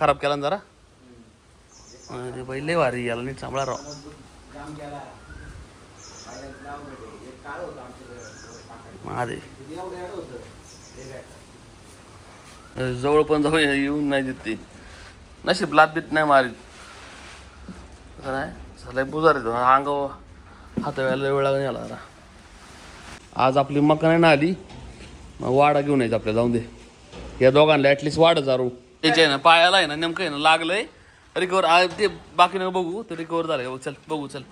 खराब केला ना जरा? अरे बाई लय भारी याला नीट सांभाळा राव. अरे जवळ पण जाऊ येऊन नाही देत ती. नशीब लाभ बीत नाही मारीत. काय झालंय बुजार येतो अंग हात वेळ लागून याला जरा. आज आपली मका नाही ना आली. मग वाडा घेऊन यायचं आपल्याला जाऊन दे. या दोघांना ॲटलिस्ट वाढ जारू. त्याच्या आहे ना पायाला आहे ना नेमकं आहे ना लागलंय. रिकवर ते बाकी नका बघू ते रिकवर झालं हो, चल बघू चल.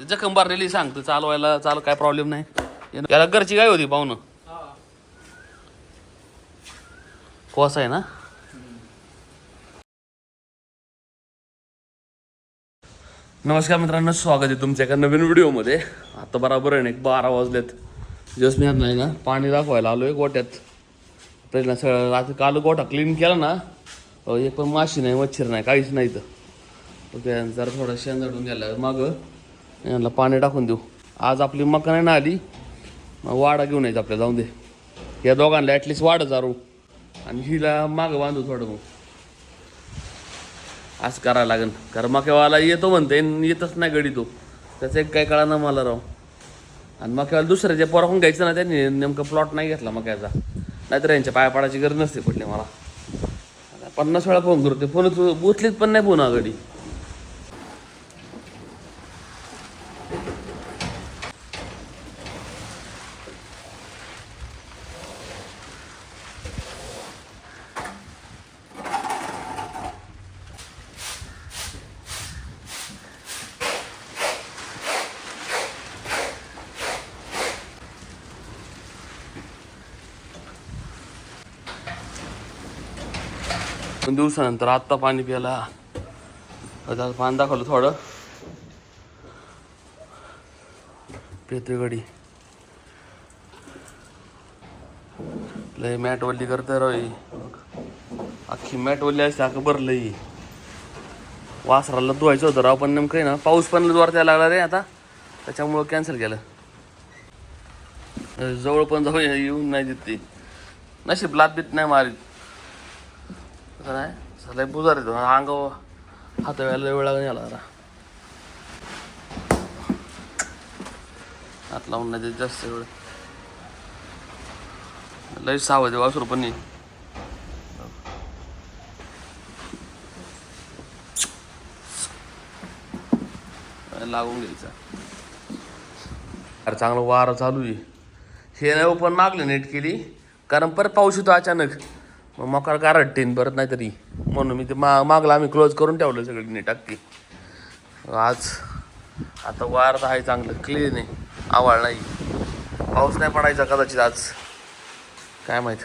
जखम बारलेली सांग तू चालवायला चाल काय प्रॉब्लेम नाही. याला घरची काय होती पाहुणं. कोस आहे ना? नमस्कार मित्रांनो स्वागत आहे तुमच्या एका नवीन व्हिडिओमध्ये. आता बरोबर आहे ना एक बारा वाजलेत. जस्ट मी नाही ना पाणी दाखवायला आलो आहे गोट्यात. तर सगळं रात्री काल गोठा क्लीन केला ना एक पण माशी नाही मच्छर नाही काहीच नाही तर तर त्या शेण झाडून शेंदडून गेला. मग यांना पाणी टाकून देऊ. आज आपली मका नाही ना आली मग वाडा घेऊन यायचं आपल्याला जाऊन दे. या दोघांना ॲटलिस्ट वाढ जारू. आणि हिला मागं बांधू थोडं मग. असं करायला लागेल. कारण मक्यावाला येतो म्हणते येतच नाही गडी तो. त्याचं एक काय कळा ना मला राव. आणि मक्यावाला दुसऱ्याच्या पोराकडून घ्यायचं ना त्यांनी नेमकं प्लॉट नाही घेतला मक्याचा. नाहीतर यांच्या पाया पाडायची गरज नसते पडली मला. पन्नास वेळा फोन करते फोन उचलीत पण नाही फोन आघाडी. दोन दिवसानंतर आत्ता पाणी प्यायला. आता पाणी दाखवलं थोडं. पितोय लय मॅट वल्ली करते राव. अख्खी मॅट वल्ली असते अख्खं भरलं वासराला धुवायचं होतं राव पण नेमकं आहे ना पाऊस पण द्वारत्या लागला रे आता. त्याच्यामुळं कॅन्सल केलं. जवळ पण जाऊ येऊन नाही देत ती. नशीब लाभ देत नाही मारीत. काय नाही? बुजार येतो अंग हात वेळेला वेळ लागून याला जरा. हात लावून नाही देत जास्त वेळ. लय सावध आहे वासरू पण नाही. लागून घ्यायचा. अरे चांगलं वारं चालू आहे. हे नाही पण मागलं नेट केली. कारण परत पाऊस येतो अचानक. मग मकार गारटतीन परत नाहीतरी म्हणून मी ते मा मागला आम्ही क्लोज करून ठेवलं सगळी नीट अगदी आज आता वार तर आहे चांगलं क्लीन आहे. आवाळ नाही. पाऊस नाही पडायचा कदाचित आज. काय माहीत.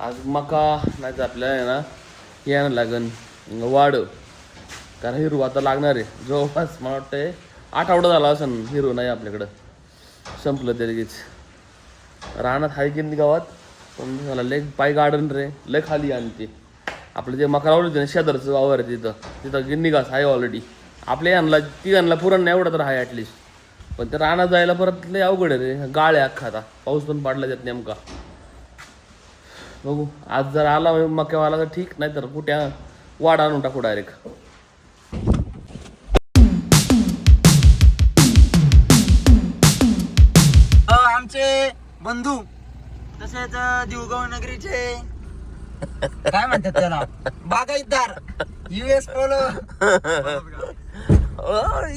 आज मका नाही तर आपल्याला आहे ना यायला लागन. वाढ. कारण हिरू आता लागणार आहे. जवळपास मला वाटतंय आठवडा झाला असं हिरू नाही आपल्याकडं. संपलं ते लगेच. राहणार हाय की नाही गावात? पण झाला? लय पाय गार्डन रे. लय खाली आणते आपलं जे मका लावलं होते ना शेजारचं वावर आहे तिथं. तिथं गिन्नी घास आहे ऑलरेडी आपल्या यांना तिघांना पुरण नाही एवढं तर आहे ॲटलिस्ट पण ते रानात जायला परत लय अवघड आहे रे. गाळ आहे अख्खा आता. पाऊस पण पडला त्यात नेमका. बघू. आज जर आला मक्यावाला तर ठीक नाही तर कुठे वाढ आणून टाकू डायरेक्ट दिवगाव नगरीचे. काय म्हणतात त्याला? बागायतदार. युएस पोलो ओय,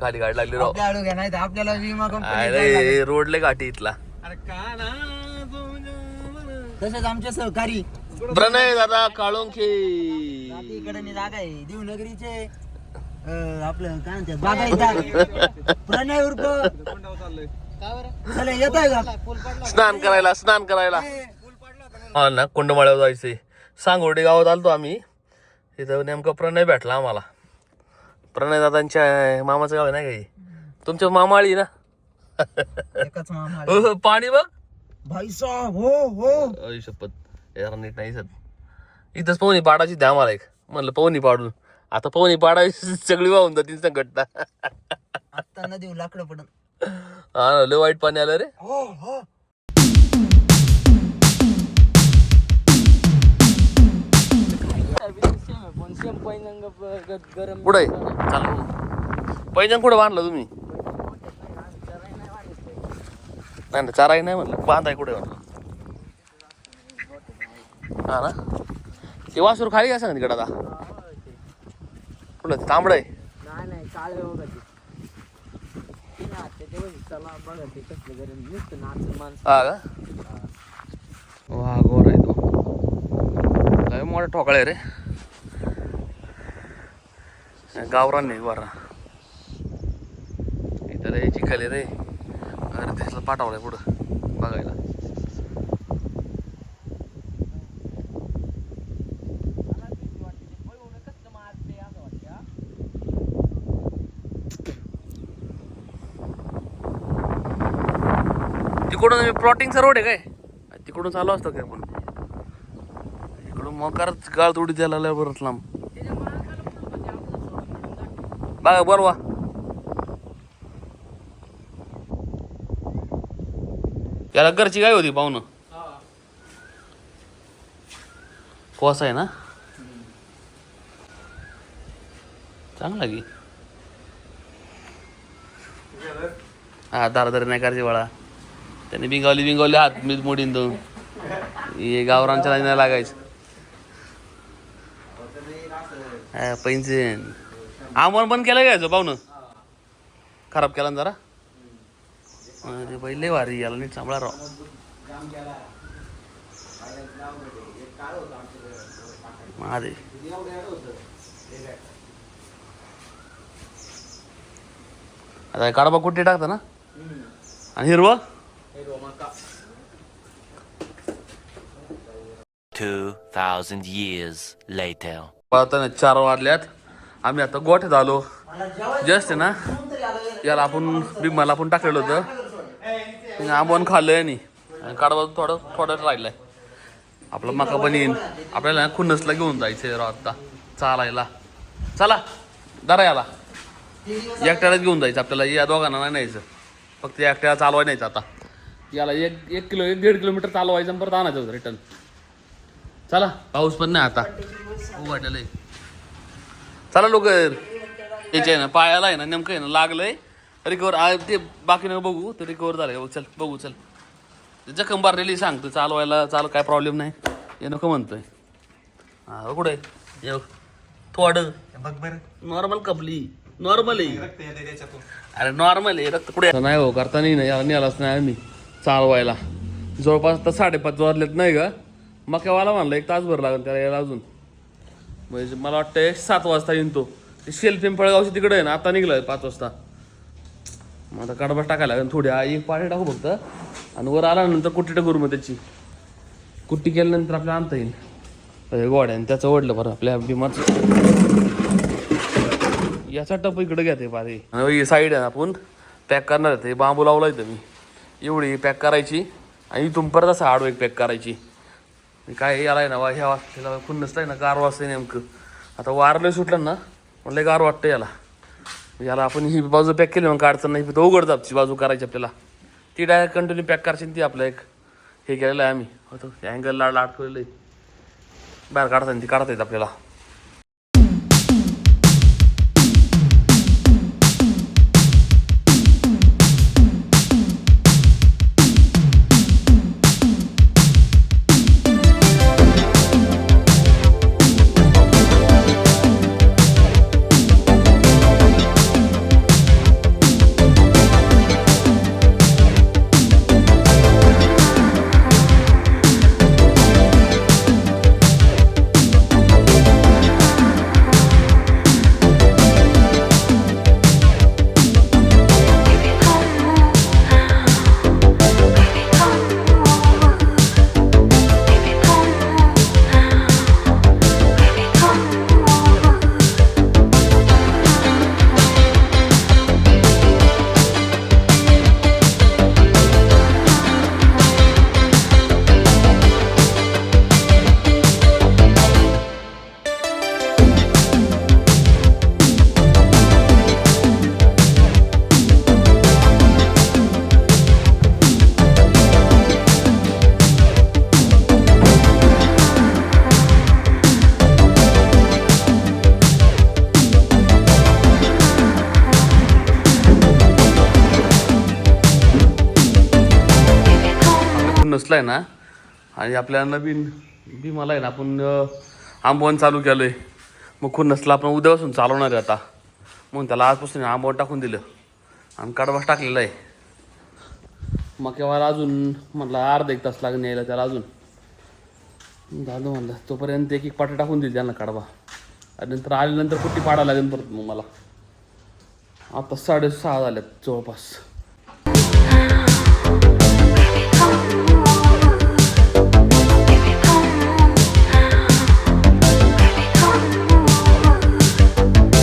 गाडी गाडी लागली राव. आपल्या आडू घ्या नाही तर आपल्याला विमा कंपनी अरे रोडले गाठी इथला. तसेच आमचे सहकारी. प्रणय दादा काळुंखे. इकडे जागा आहे. दिवनगरीचे अ, आपलं काय म्हणतात? बागायतदार. प्रणय उर्फ. चला येत आहे का? स्नान करायला स्नान करायला. हा ना कुंडमाळ्यावर जायचंय. सांगोर्डी गावात आलतो आम्ही. तिथं नेमकं प्रणय भेटला आम्हाला. प्रणय दादांच्या मामाचं गाव आहे ना काही? तुमच्या मामाळी ना? एकच मामा अह, पाणी बघ. भाई साहब हो हो. अय शपथ यार नीट नाही सर इथंच पवनी पाडायची द्या मला एक. म्हणलं पवनी पाडून. आता पवनी पाडायची सगळी वाहून जातील संकटता. आता न देऊ लाकडं पडून. हा ना, लय वाईट पाणी आलं रे. हो हो. कुठं आहे? चालू. पैजण कुठं बांधलं तुम्ही? नाही ना चाराही नाही म्हणलं. बांधाय कुठे म्हणलं? हा ना? ते वासूर खाली काय सांग तिकडं आता. कुठलं तांबडं आहे. वा गोर आहे तो. लय मोठा ठोकळा आहे रे. गावरान नाही गोरा इथं रे चिखल रे. अरे दिसलं पाठवलंय पुढं बघायला. तिकडून प्लॉटिंगचा रोड आहे काय? तिकडून चालू असतं काय पण? इकडून मोकारच गाळ थोडी द्यायला बरंच लांब. बघा बरवा त्याला घरची गाय होती पाहुणं. कोस आहे ना? चांगला की. हा दारदारी नाही करायची बाळा. त्याने बिंगावली बिंगावली हात मी मोडीन तो हे गावरांच्या नाही लागायचं. हा, पैंजण. आमरण बंद केलं घ्यायचं पाहुणं खराब केला ना जरा? अरे पहिले भारी याला नीट सांभाळा राव. महादे आता काढबा कुठे टाकता ना? आणि हिरवं? 2,000 years later. आता ना चार वाजल्यात. आम्ही आता गोठ्यात आलो. जस्ट आहे ना? याला आपण बिमाला आपण टाकलेलं होतं. आंबवण खाल्लं आणि काढवा थोडं थोडं राहिलंय. आपलं मका पण येईन. आपल्याला खुन्नसला घेऊन जायचं राव आता. चालायला. चला. दरा याला. एकट्यालाच घेऊन जायचं. आपल्याला या दोघांना नाही न्यायचं. फक्त एकट्याला चालवाय न्यायचं आता. याला एक एक किलो एक दीड किलोमीटर चालवायचं परत आणायचं होतं रिटर्न चला. पाऊस पण नाही आता. वाटलंय चला लोक याचे आहे ना पायाला आहे ना नेमकं आहे ना लागलंय. रिकवर ते बाकी नका बघू ते रिकवर बघ चल बघू चल. ते जखम बारलेली सांगतो. चालवायला चाल काय प्रॉब्लेम नाही. हे नको म्हणतोय. हा हो, कुठे? ये बघ. थोडं. बघ बरं. नॉर्मल कपली. नॉर्मल आहे. रक्त येते त्याच्यातून. अरे नॉर्मल आहे. रक्त कुठे? नाही हो करता नाही ना याला नेलाच नाही आम्ही. चालवायला. जवळपास आता साडेपाच वाजलेत नाही का मक्यावाला म्हणलं एक तासभर लागेल त्याला यायला अजून. म्हणजे मला वाटतं सात वाजता येईन तो. ते शेल पिंपळगावची तिकडे आहे ना आता निघलं पाच वाजता. मग आता कडबा टाकायला लागेल थोड्या एक पाणी टाकू फक्त. आणि वर आल्यानंतर कुट्टी टाकू मग त्याची. कुट्टी केल्यानंतर आपल्याला आणता येईल. गोड्या गोड्याने त्याचं ओढलं बरं आपल्या बिमाचं याचा टप इकडे घ्या ते पारे. साईड आहे ना आपण. पॅक करणार आहे ते. बांबू लावला इथं मी. एवढी पॅक करायची आणि इथून परत असं हार्डवेक पॅक करायची. काय याला आहे ना वा- ह्या वाजता खुन्नसला आहे ना गार वाजता नेमकं. आता वारलं सुटलं ना म्हणलं गार वाटतं याला. याला आपण ही बाजू पॅक केली मग काय अडचण नाही फक्त उघड जापची बाजू करायची आपल्याला. ती डायरेक्ट कंटिन्यू पॅक करायची ती आपलं एक. हे केलेलं आहे आम्ही. होतं अँगल अँगलला अडकलेलं आहे. बाहेर काढता ती काढता येत आपल्याला. खुन्नसला आहे ना आणि आपल्या नवीन मला आहे ना आपण आंबवण चालू केलं आहे मग खुन्नसला आपण उद्यापासून चालवणार आहे आता. म्हणून त्याला आजपासून आंबवण टाकून दिलं. आणि कडवास टाकलेला आहे. मग केव्हा अजून म्हटलं अर्धा एक तास लागून यायला त्याला अजून. झालं म्हणलं तोपर्यंत एक एक पाटा टाकून दिली त्यांना कडवा. आणि नंतर आल्यानंतर कुट्टी पाडा लागेल परत मग मला. आता साडेसहा झाल्यात जवळपास.